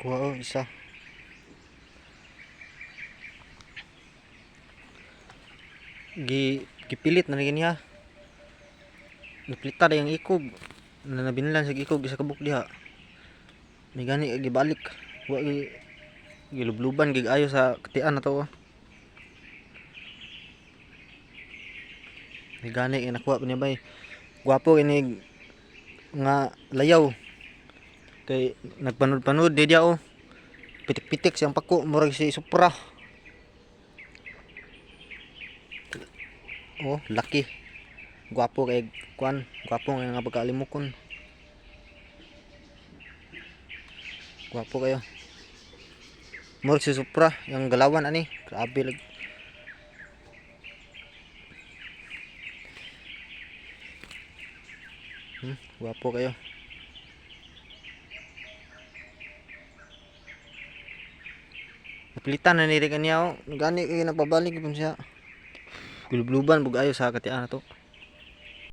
Kuha oh, isa. Gi gipilit na rin niya. Napilita na yung ikog. Na nabinlan sa ikog sa kabuk diha. May gani gibalik. Wa gi gilubluban gig ayo sa katian na to. oh. May gani nakuha pa niya bay. Gwapo nga layaw. Kay nagpanood-panood di dia oh. Pitik-pitik siyang pako murag si Supra. Oh, laki. Gwapo kay kuan, gwapo nga nga pagkalimukon. Gwapo kayo. Murag si Supra, yung galawan ani. Grabe lag. Hmm, gwapo kayo. Napilitan na niri kaniya oh. Gani kay napabalik. Gulubluban bug ayo sa katian na to.